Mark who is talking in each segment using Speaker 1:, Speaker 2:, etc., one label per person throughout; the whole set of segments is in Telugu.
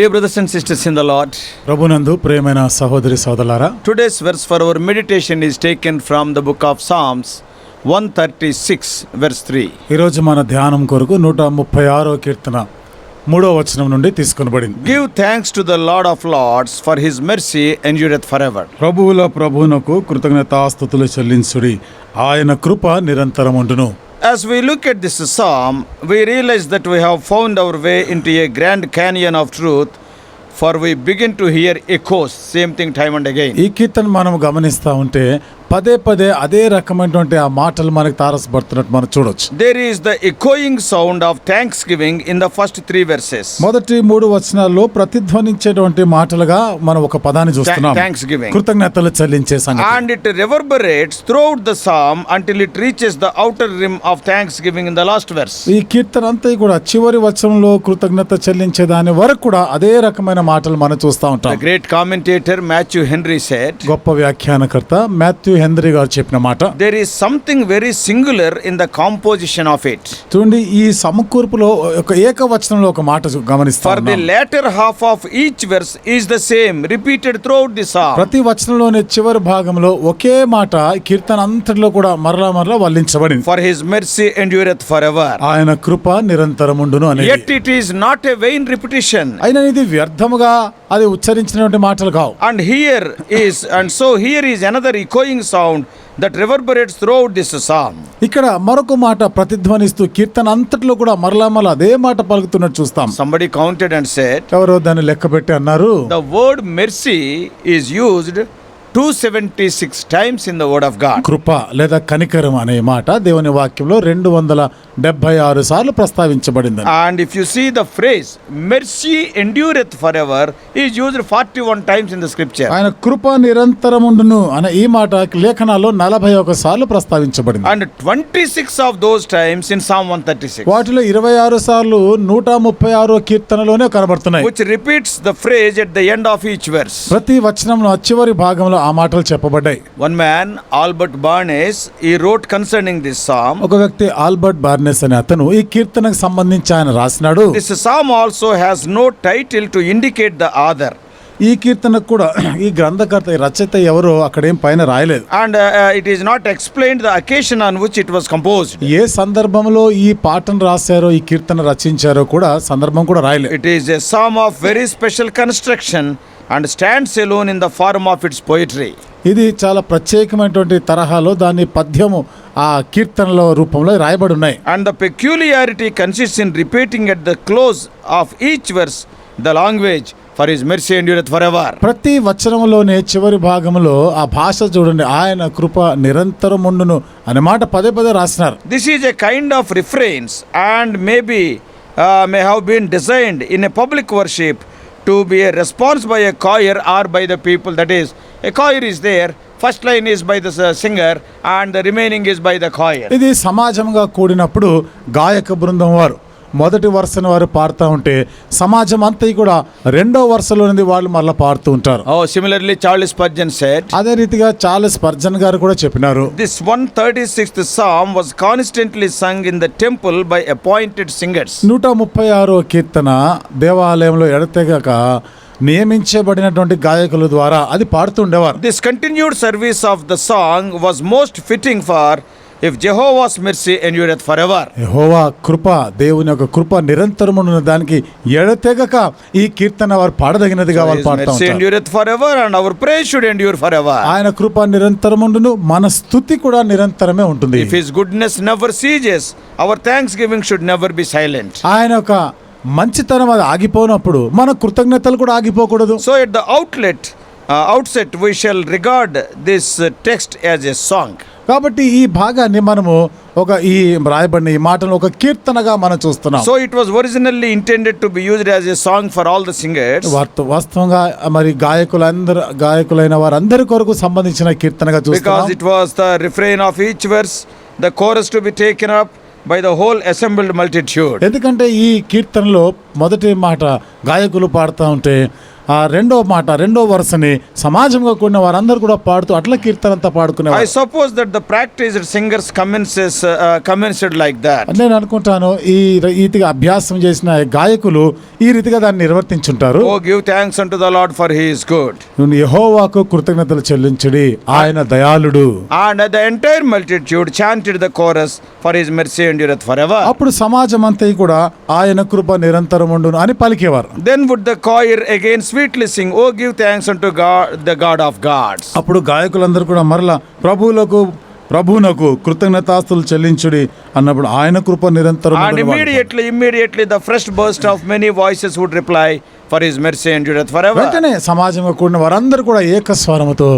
Speaker 1: Dear brothers and in the lord
Speaker 2: ప్రభునందు ప్రేమైన సహోదరి సోదరులారా
Speaker 1: today's verse for our meditation is taken from the book of Psalms one thirty six verse three
Speaker 2: ఈరోజు ధ్యానం కొరకు నూట ముప్పై ఆరో కీర్తన మూడో వచనం నుండి తీసుకునబడింది.
Speaker 1: Give thanks to the Lord of lords for his mercy endureth for ever
Speaker 2: ప్రభువుల ప్రభునకు కృతజ్ఞతాస్తుతులు చెల్లించుడి. ఆయన కృప నిరంతరం ఉండును
Speaker 1: As we look at this psalm, we realize that we have found our way into a grand canyon of truth, for we begin to hear echoes, same thing time and again.
Speaker 2: ఈ కీర్తన మనం గమనిస్తూ ఉంటే పదే పదే అదే రకమైనటువంటి ఆ మాటలు మనకి తారసపడుతున్నట్టు మనం చూడొచ్చు.
Speaker 1: There is the echoing sound of thanksgiving in the first three verses
Speaker 2: మొదటి మూడు వచనాల్లో ప్రతిధ్వనించేటువంటి మాటలుగా మనం ఒక పదాన్ని చూస్తున్నాం.
Speaker 1: థ్యాంక్స్ గివింగ్
Speaker 2: కృతజ్ఞతలు చెల్లించే సంగతి.
Speaker 1: And it reverberates through the psalm until it reaches the outer rim of thanksgiving in the last verse
Speaker 2: ఈ కీర్తన అంతా కూడా చివరి వచనంలో కృతజ్ఞత చెల్లించే దాని వరకు కూడా అదే రకమైన మాటలు మనం చూస్తా ఉంటాం.
Speaker 1: Great commentator Matthew Henry said
Speaker 2: గొప్ప వ్యాఖ్యానకర్త మాథ్యూ హెందరి గారు చెప్పిన మాట.
Speaker 1: There is something very singular in the composition of it
Speaker 2: చూడండి ఈ సమకూర్పులో ఒక ఏకవచనంలో ఒక మాట గమనిస్తా for the
Speaker 1: later half of each verse is the same repeated through the song
Speaker 2: ప్రతి వచనంలోనే చివరి భాగంలో ఒకే మాట కీర్తన అంతటిలో కూడా మరలా మరలా వల్లించబడింది.
Speaker 1: For his mercy endureth for ever
Speaker 2: ఆయన కృప నిరంతరం ఉండును అని
Speaker 1: yet it is not a vain repetition
Speaker 2: అయినా ఇది వ్యర్థముగా అది ఉచ్చరించినటువంటి మాటలు కావు.
Speaker 1: And here is and so here is another echoing sound that reverberates throughout this psalm.
Speaker 2: ఇక్కడ మరొక మాట ప్రతిధ్వనిస్తూ కీర్తన అంతటిలో కూడా మరలా మరలా అదే మాట పలుకుతున్నట్టు చూస్తాం
Speaker 1: Somebody counted and said,
Speaker 2: ఎవరో దాన్ని లెక్క పెట్టి అన్నారు
Speaker 1: The word mercy is used to seventy six times in the word of God
Speaker 2: కృప లేదా కనికరం అనే మాట దేవుని వాక్యంలో రెండు వందల డెబ్బై ఆరు సార్లు ప్రస్తావించబడింది
Speaker 1: and if you see the phrase mercy endureth for ever is use forty one times in the scripture
Speaker 2: ఆయన కృప నిరంతరం ఉండును అనే ఈ మాట లేఖనాల్లో నలభై ఒక సార్లు ప్రస్తావించబడింది.
Speaker 1: And twenty six of those times in Psalm one thirty six
Speaker 2: వాటిలో ఇరవై ఆరు సార్లు నూట ముప్పై ఆరు కీర్తనలోనే కనబడుతున్నాయి.
Speaker 1: Which repeats the phrase at the end of each verse
Speaker 2: ప్రతి వచనంలో చివరి భాగంలో ఆ మాటలు చెప్పబడ్డాయి.
Speaker 1: వన్ మ్యాన్ ఆల్బర్ట్ బార్నెస్ ఈ రోడ్ కన్సర్నింగ్ దిస్ సామ్
Speaker 2: ఒక వ్యక్తి ఆల్బర్ట్ బార్నెస్ అనే అతను ఈ కీర్తనకు సంబంధించి ఆయన రాసినాడు.
Speaker 1: This psalm also has no title to indicate the author
Speaker 2: ఈ కీర్తనకు కూడా ఈ గ్రంథకర్త రచయిత ఎవరో అక్కడేం పైన రాయలేదు.
Speaker 1: And it is not explain the occasion on which it was compose
Speaker 2: ఏ సందర్భంలో ఈ పాటను రాశారో ఈ కీర్తన రచించారో కూడా సందర్భం కూడా రాయలేదు.
Speaker 1: It is a psalm of very special construction and stands alone in the form of its poetry
Speaker 2: ఇది చాలా ప్రత్యేకమైనటువంటి తరహాలో దాని పద్యము ఆ కీర్తనల రూపంలో రాయబడి ఉన్నాయి
Speaker 1: and the peculiarity consist in repeating at the close of each verse the language for his mercy endureth for ever
Speaker 2: ప్రతి వచ్చరంలోనే చివరి భాగంలో ఆ భాష చూడండి. ఆయన కృప నిరంతరం ఉండును అనే మాట పదే పదే రాస్తున్నారు
Speaker 1: this is a kind of reference and maybe may have been designed in a public worship to be a response by a choir or by the people that is a choir is their first line is by the singer and the remaining is by the choir
Speaker 2: ఇది సమాజంగా కూడినప్పుడు గాయక బృందం వారు. మొదటి వరుసను వారు పాడుతూ ఉంటే సమాజం అంతా కూడా రెండో వరుసలో ఉంది వాళ్ళు మళ్ళీ పాడుతూ ఉంటారు.
Speaker 1: ఓ సిమిలర్లీ చార్లీస్ పర్జన్ సెట్
Speaker 2: అదే రీతిగా చార్లెస్ పర్జన్ గారు కూడా చెప్పినారు.
Speaker 1: This one thirty sixth song was constantly sung in the temple by appointed singers
Speaker 2: నూట ముప్పై ఆరో కీర్తన దేవాలయంలో ఎడతెగక నియమించబడినటువంటి గాయకుల ద్వారా అది పాడుతుండేవారు
Speaker 1: this continued service of the song was most fitting for if Jehovah's mercy endureth for ever
Speaker 2: యెహోవా కృప దేవుని యొక్క కృప నిరంతరము దానికి ఎడతెగక ఈ కీర్తన వారు పాడదగినదిగా వారు పాడతాం
Speaker 1: endureth for ever and our prayer should endure for ever
Speaker 2: ఆయన కృప నిరంతరము మన స్థుతి కూడా నిరంతరమే ఉంటుంది. If
Speaker 1: his goodness never ceases our thanksgiving should never be silent
Speaker 2: ఆయన ఒక మంచితనం అది ఆగిపోనప్పుడు మన కృతజ్ఞతలు కూడా ఆగిపోకూడదు.
Speaker 1: So at the outlet outset we shall regard this text as a song
Speaker 2: కాబట్టి ఈ భాగాన్ని మనము ఒక ఈ రాయబడిన ఈ మాటను ఒక కీర్తనగా మనం చూస్తున్నాం.
Speaker 1: So it was originally intended to be used as a song for all the singer
Speaker 2: వాస్తవ వాస్తవంగా మరి గాయకులందరూ గాయకులైన వారందరి కొరకు సంబంధించిన కీర్తనగా చూస్తున్నాం. Because
Speaker 1: it was the refrain of each verse the chorus to be taken up by the whole assembled multitude
Speaker 2: ఎందుకంటే ఈ కీర్తనలో మొదటి మాట గాయకులు పాడుతూ ఉంటే ఆ రెండో మాట రెండో వరుసని సమాజంగా కూడిన వారందరూ కూడా పాడుతూ అట్ల కీర్తనంతా పాడుకునే I
Speaker 1: suppose that the practice singers commences commenced like that
Speaker 2: నేను అనుకుంటాను ఈ రీతిగా అభ్యాసం చేసిన గాయకులు ఈ రీతిగా దాన్ని నిర్వర్తించుంటారు.
Speaker 1: O give thanks to the Lord for he is good
Speaker 2: నేను యెహోవాకు కృతజ్ఞతలు చెల్లించుడి ఆయన దయాళుడు.
Speaker 1: And the entire multitude chanted the chorus for his mercy endureth for ever
Speaker 2: అప్పుడు సమాజం అంతా కూడా ఆయన కృప నిరంతరం ఉండును అని పలికేవారు.
Speaker 1: Then would the choir against sweetly sing O give thanks unto God the God of gods
Speaker 2: అప్పుడు గాయకులందరూ కూడా మరలా ప్రభువులకు ప్రభునకు కృతజ్ఞతాస్తులు చెల్లించుడి అన్నప్పుడు ఆయన కృప నిరంతరం and immediately
Speaker 1: immediately the fresh burst of many voices would reply for his mercy endureth for ever వెంటనే
Speaker 2: సమాజంగా కూడిన వారందరూ కూడా ఏకస్వరముతో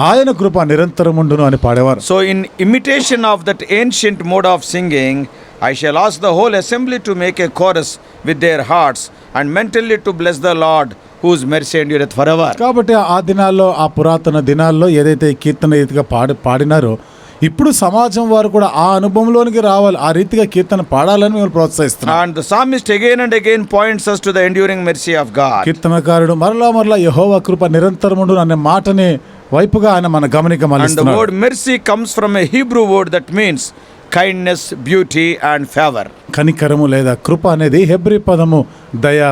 Speaker 2: ఆయన కృప నిరంతరం ఉండును అని పాడేవారు.
Speaker 1: So in imitation of that ancient mode of singing I shall ask the whole assembly to make a chorus with their hearts and mentally to bless the Lord whose mercy endure for ever
Speaker 2: కాబట్టి ఆ దినాల్లో ఆ పురాతన దినాల్లో ఏదైతే కీర్తన రీతిగా పాడి పాడినారో ఇప్పుడు సమాజం వారు కూడా ఆ అనుభవంలోనికి రావాలి ఆ రీతిగా కీర్తన పాడాలని మేము ప్రోత్సహిస్తున్నాం.
Speaker 1: And psalmist again and again points to the enduring mercy of God
Speaker 2: కీర్తనకారుడు మరలా మరలా యహోవ కృప నిరంతరముడు అనే మాటని వైపుగా ఆయన మన గమనికమలుస్తున్నాడు and the
Speaker 1: word mercy comes from a Hebrew word that means kindness beauty and favour
Speaker 2: కనికరము లేదా కృప అనేది హెబ్రి పదము దయ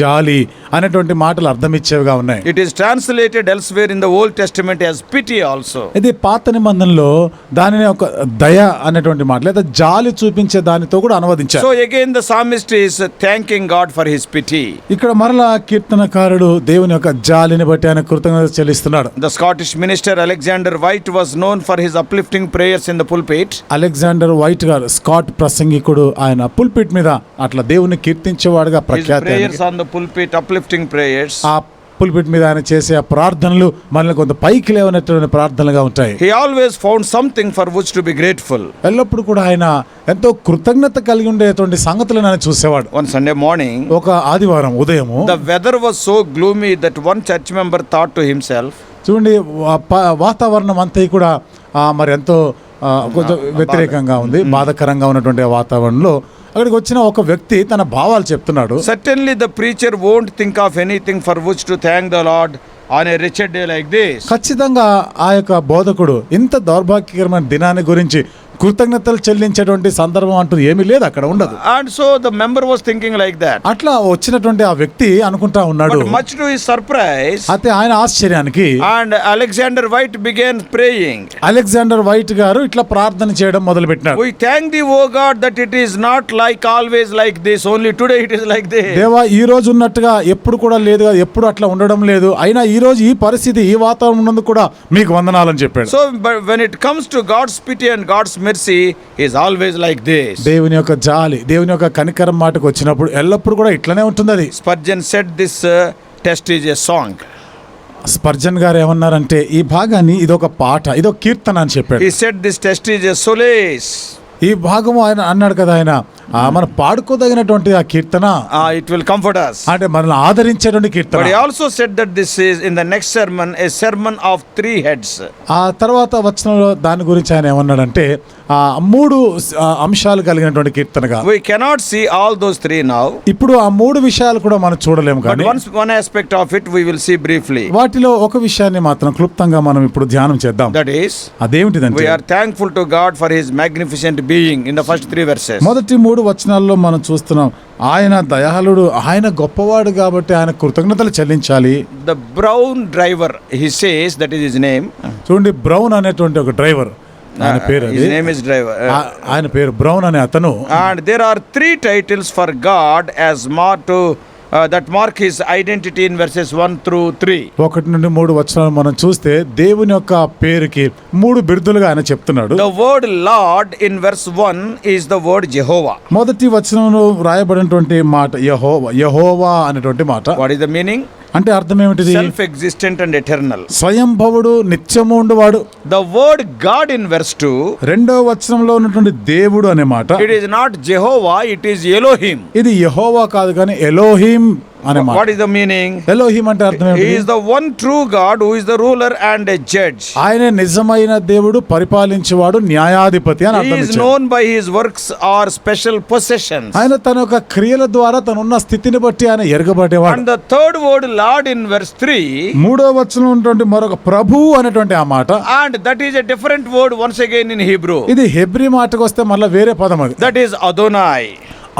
Speaker 2: జాలి అనేటువంటి మాటలు అర్థం ఇచ్చేవిగా ఉన్నాయి.
Speaker 1: It is translated elsewhere in the testament as pity also
Speaker 2: ఇది పాత నిబంధనలో దానిని ఒక దయ అనేటువంటి మాట లేదా జాలి చూపించే దానితో కూడా అనువదించారు.
Speaker 1: So again the psalmist is thanking God for his pity
Speaker 2: ఇక్కడ మరలా కీర్తనకారుడు దేవుని యొక్క జాలిని బట్టి ఆయన కృతజ్ఞత చెల్లిస్తున్నాడు.
Speaker 1: The Scottish minister Alexander Whyte was known for his uplifting prayers in the pulpit
Speaker 2: Alexander Whyte గారు స్కాట్ ప్రసంగికుడు ఆయన పుల్పిట్ మీద అట్లా దేవుని కీర్తించేవాడుగా ప్రఖ్యాతి prayers
Speaker 1: on the pulpit, uplifting prayers.
Speaker 2: ఆ పుల్పిట్ మీద ఆయన చేసే ఆ ప్రార్థనలు మనల్ని కొంత పైకి లేవనటువంటి ప్రార్థనలుగా ఉంటాయి.
Speaker 1: He always found something for which to be grateful.
Speaker 2: ఎల్లప్పుడు కూడా ఆయన ఎంతో కృతజ్ఞత కలిగి ఉండేటువంటి సంగతులను ఆయన చూసేవాడు.
Speaker 1: One Sunday morning,
Speaker 2: ఒక ఆదివారం ఉదయము
Speaker 1: the weather was so gloomy that one church member thought to himself,
Speaker 2: చూడండి వా- ప- వాతావరణం అంతా కూడా ఆ, మరి ఎంతో ఆ, కొంచెం వ్యతిరేకంగా ఉంది బాధకరంగా ఉన్నటువంటి ఆ వాతావరణంలో అక్కడికి వచ్చిన ఒక వ్యక్తి తన భావాలు చెప్తున్నాడు.
Speaker 1: Certainly the preacher won't think of anything for which to thank the Lord on a wretched day like the
Speaker 2: ఖచ్చితంగా ఆ యొక్క బోధకుడు ఇంత దౌర్భాగ్యకరమైన దినాన్ని గురించి కృతజ్ఞతలు చెల్లించేటువంటి సందర్భం అంటూ ఏమీ లేదు అక్కడ ఉండదు.
Speaker 1: And so the member was thinking like that
Speaker 2: అట్లా వచ్చినటువంటి ఆ వ్యక్తి అనుకుంటా ఉన్నాడు.
Speaker 1: మచ్ టు హిస్ సర్ప్రైజ్
Speaker 2: అయితే ఆయన ఆశ్చర్యానికి
Speaker 1: and Alexander Whyte began praying
Speaker 2: Alexander Whyte గారు ఇట్లా ప్రార్థన చేయడం మొదలు పెట్టినారు
Speaker 1: we thank thee O God that it is not like always like this only today it is like this
Speaker 2: దేవా ఈ రోజు ఉన్నట్టుగా ఎప్పుడు కూడా లేదు ఎప్పుడు అట్లా ఉండడం లేదు. అయినా ఈ రోజు ఈ పరిస్థితి ఈ వాతావరణం ఉన్నందుకు కూడా మీకు వందనాలని చెప్పాడు.
Speaker 1: So when it comes to God's pity and God's He is always like this.
Speaker 2: దేవుని యొక్క జాలి దేవుని యొక్క కనికరం మాటకు వచ్చినప్పుడు ఎల్లప్పుడు కూడా ఇట్లనే ఉంటుంది అది
Speaker 1: said this uh, test is a song.
Speaker 2: Spurgeon గారు ఏమన్నారంటే ఈ భాగాన్ని ఇదొక పాట ఇదొక కీర్తన అని చెప్పాడు He
Speaker 1: said this test is a solace.
Speaker 2: ఈ భాగము ఆయన అన్నాడు కదా ఆయన మనం పాడుకోదగినటువంటి ఆ కీర్తన.
Speaker 1: ఇట్ విల్ కంఫర్ట్ అస్
Speaker 2: అంటే మనల్ని ఆదరించేటువంటి కీర్తన.
Speaker 1: Also said that this is in the next sermon a sermon of three heads
Speaker 2: ఆ తర్వాత వచ్చిన దాని గురించి ఆయన ఏమన్నాడంటే మూడు అంశాలు కలిగినటువంటి కీర్తనగా.
Speaker 1: We cannot see all those three now
Speaker 2: ఇప్పుడు ఆ మూడు విషయాలు కూడా మనం చూడలేము కాదు
Speaker 1: once one aspect of it we will see briefly
Speaker 2: వాటిలో ఒక విషయాన్ని మాత్రం క్లుప్తంగా మనం ఇప్పుడు ధ్యానం చేద్దాం.
Speaker 1: దట్ ఈస్
Speaker 2: అదేమిటి we
Speaker 1: are thankful to God for his magnificent being in the first three verses
Speaker 2: మొదటి మూడు మూడు వచనాల్లో మనం చూస్తున్నాం ఆయన దయాళుడు ఆయన గొప్పవాడు కాబట్టి ఆయన కృతజ్ఞతలు చెల్లించాలి.
Speaker 1: The Brown Driver says that his name
Speaker 2: చూడండి బ్రౌన్ అనేటువంటి ఒక డ్రైవర్
Speaker 1: ఆయన పేరు నేమ్ ఇస్ డ్రైవర్
Speaker 2: ఆయన పేరు బ్రౌన్ అనే అతను.
Speaker 1: And there are three titles for God as mar to that mark his identity in verses one through three
Speaker 2: ఒకటి నుండి మూడు వచనాలు మనం చూస్తే దేవుని యొక్క పేరుకి మూడు బిరుదులుగా ఆయన చెప్తున్నాడు. The
Speaker 1: word Lord in verse one is the word Jehovah
Speaker 2: మొదటి వచనంలో రాయబడినటువంటి మాట యహోవా యహోవా అనేటువంటి మాట.
Speaker 1: వాట్ ఈస్ ద మీనింగ్
Speaker 2: అంటే అర్థం ఏమిటిది సెల్ఫ్
Speaker 1: ఎగ్జిస్టెంట్ అండ్ ఎటర్నల్
Speaker 2: స్వయంభవుడు నిత్యము ఉండేవాడు.
Speaker 1: The word God in verse two
Speaker 2: రెండో వచనంలో ఉన్నటువంటి దేవుడు అనే మాట.
Speaker 1: It is not Jehovah it is Elohim
Speaker 2: ఇది యహోవా కాదు కానీ Elohim
Speaker 1: what is the meaning
Speaker 2: Elohim అంటే అర్థం ఏంటి is
Speaker 1: the one true God who is the ruler and a judge
Speaker 2: ఆయనే నిజమైన దేవుడు పరిపాలించేవాడు న్యాయాధిపతి అని అర్థం is
Speaker 1: known by his works or special possession
Speaker 2: ఆయన తన యొక్క క్రియల ద్వారా తన ఉన్న స్థితిని బట్టి ఆయన ఎరగబడేవాడు. And
Speaker 1: the third word Lord in verse 3
Speaker 2: మూడో వచనం ఉన్నటువంటి మరొక ప్రభు అనేటువంటి ఆ మాట.
Speaker 1: And that is a different word once again in Hebrew
Speaker 2: ఇది హెబ్రీ మాటకు వస్తే మళ్ళీ వేరే పదం అది.
Speaker 1: దట్ ఈస్ అదోనాయ్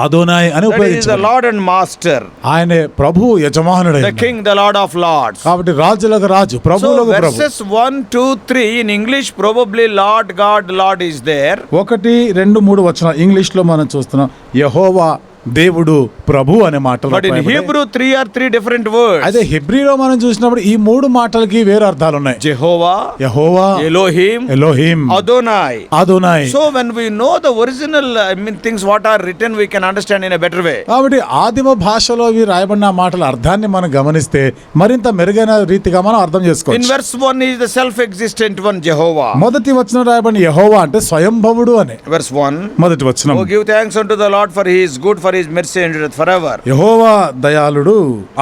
Speaker 2: అదోనాయ్ అని ఉపయోగించారు
Speaker 1: లార్డ్ అండ్ మాస్టర్
Speaker 2: ఆయన ప్రభు యజమానుడు the
Speaker 1: king the Lord of lords
Speaker 2: కాబట్టి రాజులకు రాజు ప్రభువులకు ప్రభు. Verses
Speaker 1: 1 2 3 in English probably Lord God Lord is there
Speaker 2: 1 2 3 వచనం ఇంగ్లీష్లో మనం చూస్తున్నాం. యెహోవా దేవుడు ప్రభు అనే మాటలు
Speaker 1: three are three different word అదే
Speaker 2: హిబ్రీలో మనం చూసినప్పుడు ఈ మూడు మాటలకి వేరే అర్థాలు ఉన్నాయి.
Speaker 1: జెహోవా
Speaker 2: యహోవా
Speaker 1: Elohim
Speaker 2: Elohim
Speaker 1: Adonai
Speaker 2: Adonai
Speaker 1: so when we original I mean things what are return we can understand in better way
Speaker 2: కాబట్టి ఆదిమ భాషలో ఇవి రాయబడిన మాటల అర్థాన్ని మనం గమనిస్తే మరింత మెరుగైన రీతిగా మనం అర్థం చేసుకోవచ్చు. In
Speaker 1: one is self existent one Jehovah
Speaker 2: మొదటి వచ్చిన రాయబడిన యహోవా అంటే స్వయంభవుడు అనే.
Speaker 1: వర్స్ వన్
Speaker 2: మొదటి వచ్చిన
Speaker 1: give thanks to the Lord for he's good for mercy for ever
Speaker 2: యెహోవ దయాలుడు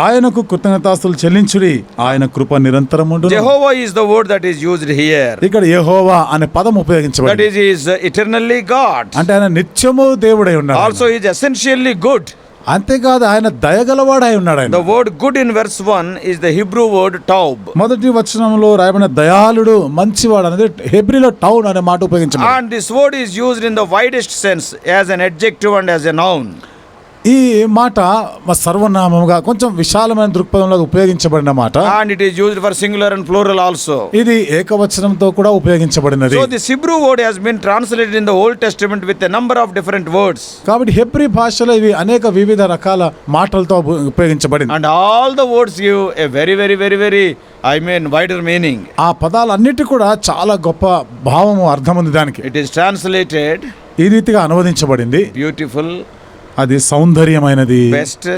Speaker 2: ఆయనకు కృతజ్ఞతాస్తులు చెల్లించుడి. ఆయన కృప నిరంతరం ఉండు
Speaker 1: Jehovah is the word that is used here
Speaker 2: ఇక్కడ యెహోవా అనే పదం ఉపయోగించబడింది. That
Speaker 1: is is eternally God
Speaker 2: అంటే ఆయన నిత్యము దేవుడై ఉన్నాడు. ఆల్సో
Speaker 1: ఇస్ ఎసెన్షియల్లీ గుడ్
Speaker 2: అంతేకాదు ఆయన దయగలవాడై ఉన్నాడు ఆయన. The
Speaker 1: word good in verse 1 is the Hebrew word tob
Speaker 2: మొదటి వచనంలో రాయబడిన దయాళుడు మంచివాడు అనేది హెబ్రీలో టౌన్ అనే మాట ఉపయోగించబడింది.
Speaker 1: And this word is used in the widest sense as an adjective and as a noun
Speaker 2: ఈ మాట సర్వనామంగా కొంచెం విశాలమైన దృక్పథంలో ఉపయోగించబడిన మాట.
Speaker 1: And it is used for singular and plural also
Speaker 2: ఇది ఏకవచనంతో కూడా ఉపయోగించబడినది. So
Speaker 1: the Hebrew word has in the old testament with a of different words
Speaker 2: కాబట్టి హెబ్రి భాషలో ఇవి అనేక వివిధ రకాల మాటలతో ఉపయోగించబడింది.
Speaker 1: And all the words give a very very very very I mean wider meaning
Speaker 2: ఆ పదాలన్నిటి కూడా చాలా గొప్ప భావము అర్థం ఉంది దానికి.
Speaker 1: ఇట్ ఈస్ ట్రాన్స్లేటెడ్
Speaker 2: ఈ రీతిగా అనువదించబడింది.
Speaker 1: బ్యూటిఫుల్
Speaker 2: అది సౌందర్యమైనది.
Speaker 1: బెస్ట్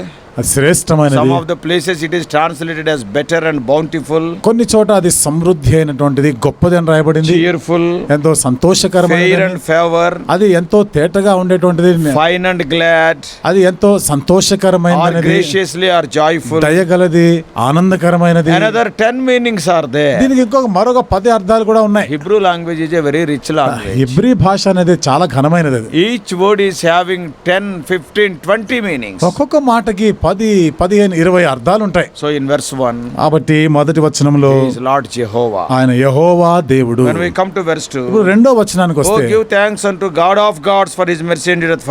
Speaker 2: శ్రేష్టమైన
Speaker 1: places it is translated as better and bountiful
Speaker 2: కొన్ని చోట అది సమృద్ధి అయినటువంటిది గొప్పది అని రాయబడింది.
Speaker 1: ఇయర్ఫుల్
Speaker 2: ఎంతో సంతోషకరమైన
Speaker 1: ఫేవర్
Speaker 2: అది ఎంతో తేటగా ఉండేటువంటిది.
Speaker 1: ఫైన్ అండ్ గ్లాడ్
Speaker 2: అది ఎంతో సంతోషకరమైన
Speaker 1: గ్రేషియస్లీ ఆర్ జాయ్ఫుల్
Speaker 2: దయగలది ఆనందకరమైనది.
Speaker 1: Another ten meanings are they
Speaker 2: దీనికి ఇంకొక మరొక పది అర్థాలు కూడా ఉన్నాయి.
Speaker 1: Hebrew language is very rich language
Speaker 2: Hebrew భాష అనేది చాలా ఘనమైనది
Speaker 1: each word is having ten fifteen twenty meaning
Speaker 2: ఒక్కొక్క మాటకి పది పదిహేను ఇరవై అర్థాలు ఉంటాయి
Speaker 1: సో ఇన్ వెర్స్ వన్
Speaker 2: కాబట్టి మొదటి వచనంలో
Speaker 1: లార్డ్ యెహోవా
Speaker 2: ఆయన యెహోవా దేవుడు.
Speaker 1: కమ్ టు వెర్స్ 2
Speaker 2: రెండో వచనానికి వస్తే ఓ
Speaker 1: give thanks unto God of gods for his mercy and it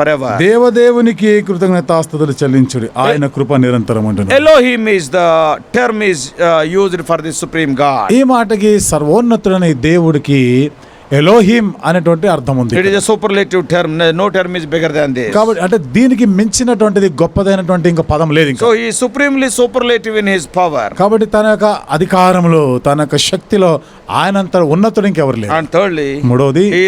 Speaker 2: దేవ దేవునికి కృతజ్ఞత ఆస్తుతులు చెల్లించుడు? ఆయన కృప నిరంతరం ఉంటుంది
Speaker 1: Elohim is the term is used for the supreme God
Speaker 2: ఈ మాటకి సర్వోన్నతుడనే దేవుడికి ఎలోహిం అనేటువంటి అర్థం ఉంది it
Speaker 1: superlative term no term is bigger than కాబట్టి
Speaker 2: అంటే దీనికి మించినటువంటిది గొప్పదైనటువంటి ఇంకా పదం లేదు ఇంకా. So
Speaker 1: he supremely superlative in his power
Speaker 2: కాబట్టి తన యొక్క అధికారంలో తన యొక్క శక్తిలో ఆయన అంత ఉన్నతుడు ఇంకెవరు లేరు.
Speaker 1: అండ్ థర్డ్లీ
Speaker 2: మూడోది
Speaker 1: he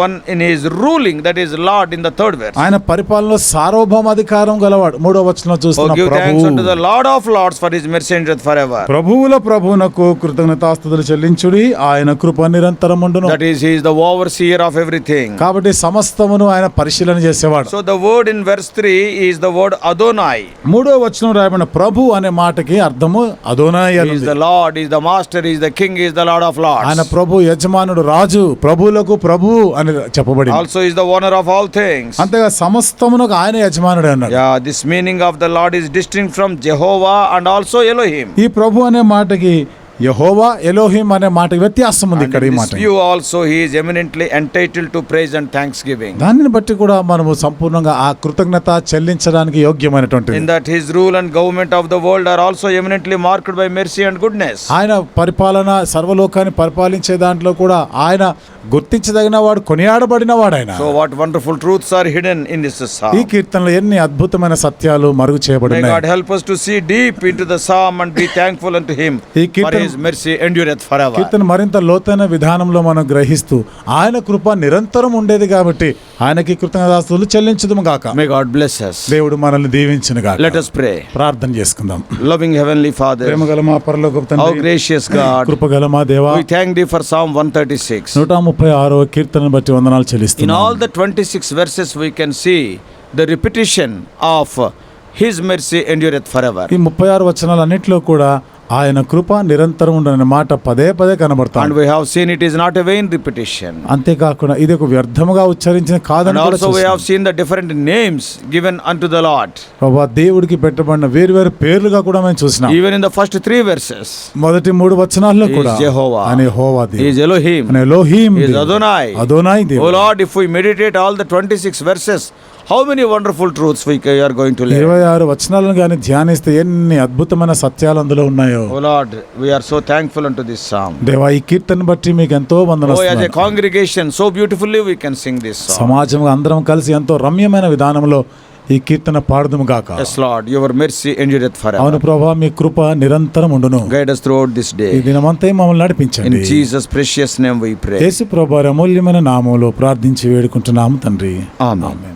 Speaker 1: one in his ruling that is Lord in third verse
Speaker 2: ఆయన పరిపాలన సార్వభౌమ అధికారం గలవాడు. మూడో వచనం చూస్తున్నాం ప్రభు.
Speaker 1: Of Lords for his mercy for ever
Speaker 2: ప్రభువుల ప్రభునకు కృతజ్ఞతాస్తులు చెల్లించుడి. ఆయన కృప నిరంతరం ఉత్తరం ఉండును.
Speaker 1: That is is the overseer of everything
Speaker 2: కాబట్టి సమస్తమును ఆయన పరిశీలన చేసేవాడు.
Speaker 1: So the word in verse three is the word Adonai
Speaker 2: మూడో వచనం రాయబడిన ప్రభు అనే మాటకి అర్థము Adonai is
Speaker 1: the Lord is the master is the king is the Lord of Lord ఆయన
Speaker 2: ప్రభు యజమానుడు రాజు ప్రభులకు ప్రభు అని చెప్పబడి
Speaker 1: also is the owner of all things
Speaker 2: అంటే సమస్తమునకు ఆయన యజమానుడు అన్నాడు.
Speaker 1: Yeah this meaning of the Lord is distinct from Jehovah and also Elohim
Speaker 2: ఈ ప్రభు అనే మాటకి యెహోవా ఎలోహిమ్ అనే మాట వ్యత్యాసం ఉంది ఇక్కడ ఈ మాట.
Speaker 1: You also he's eminently entitle to praise and thanksgiving
Speaker 2: దానిని బట్టి కూడా మనము సంపూర్ణంగా ఆ కృతజ్ఞత చెల్లించడానికి యోగ్యమైనటువంటి in
Speaker 1: that his rule and government of the world are also eminently marked by mercy and goodness
Speaker 2: ఆయన పరిపాలన సర్వలోకాన్ని పరిపాలించే దాంట్లో కూడా ఆయన గుర్తించదగిన వాడు కొనియాడబడిన వాడైన
Speaker 1: what wonderful truths are hidden in ఈ
Speaker 2: కీర్తనలో ఎన్ని అద్భుతమైన సత్యాలు మరుగు చేయబడి
Speaker 1: help us to see deep into the psalm and be thankful unto him
Speaker 2: for his
Speaker 1: mercy endureth for ever కీర్తన
Speaker 2: మరింత లోతైన విధానంలో మనం గ్రహిస్తూ ఆయన కృప నిరంతరం ఉండేది కాబట్టి ఆయనకి కృతజ్ఞతాస్తులు చెల్లించుదము గాక.
Speaker 1: మే గాడ్ బ్లెస్
Speaker 2: దేవుడు మనల్ని దీవించును గాక.
Speaker 1: ప్రే
Speaker 2: ప్రార్థన చేసుకుందాం.
Speaker 1: లవింగ్ హెవెన్లీ ఫాదర్ ప్రేమగల
Speaker 2: మా పరలోకపు తండ్రి హౌ
Speaker 1: గ్రేషియస్ గాడ్
Speaker 2: కృపగల మా దేవా we
Speaker 1: thank you for psalm 136
Speaker 2: ముప్పై ఆరో కీర్తనను బట్టి వందనాలు చెల్లిస్తుంది in all
Speaker 1: the twenty six verses we can see the repetition of his mercy endureth for ever
Speaker 2: ఈ ముప్పై ఆరు వచనాలన్నింటిలో కూడా ఆయన కృప నిరంతరం ఉండన మాట పదే పదే కనబడతాడు
Speaker 1: we have seen it is not a vain repetition
Speaker 2: అంతే కాకుండా ఇది ఒక వ్యర్థముగా ఉచ్చరించిన కాదు also we
Speaker 1: seen the different names given unto the Lord
Speaker 2: ప్రభువా దేవుడికి పెట్టబడిన వేరు వేరు పేర్లుగా కూడా మేము చూసినాం.
Speaker 1: Even in the first 3 verses
Speaker 2: మొదటి మూడు వచనాల్లో కూడా
Speaker 1: యెహోవా
Speaker 2: హోవా దేవుడు
Speaker 1: ఇస్ ఎలోహీమ్ అనే
Speaker 2: Elohim is
Speaker 1: Adonai
Speaker 2: Adonai oh
Speaker 1: Lord if we meditate all the 26 verses how many wonderful truths we are going to live
Speaker 2: 26 వచనాలను కానీ ధ్యానిస్తే ఎన్ని అద్భుతమైన సత్యాలు అందులో ఉన్నాయో.
Speaker 1: O we are so thankful to this song
Speaker 2: దేవా ఈ కీర్తన బట్టి మీకు ఎంతో వందనాలు O
Speaker 1: congregation so beautifully we can sing this song
Speaker 2: సమాజం అందరం కలిసి ఎంతో రమ్యమైన విధానంలో ఈ కీర్తన పాడదుము గాక. Yes
Speaker 1: your mercy endureth for అవును
Speaker 2: ప్రభా మీ కృప నిరంతరం ఉండును.
Speaker 1: Guide us this this day. ఈ
Speaker 2: దినమంతా మమ్మల్ని నడిపించండి. In
Speaker 1: Jesus precious name we pray
Speaker 2: యేసు ప్రభు అమూల్యమైన నామములో ప్రార్థించి వేడుకుంటున్నాము తండ్రి.
Speaker 1: ఆమేన్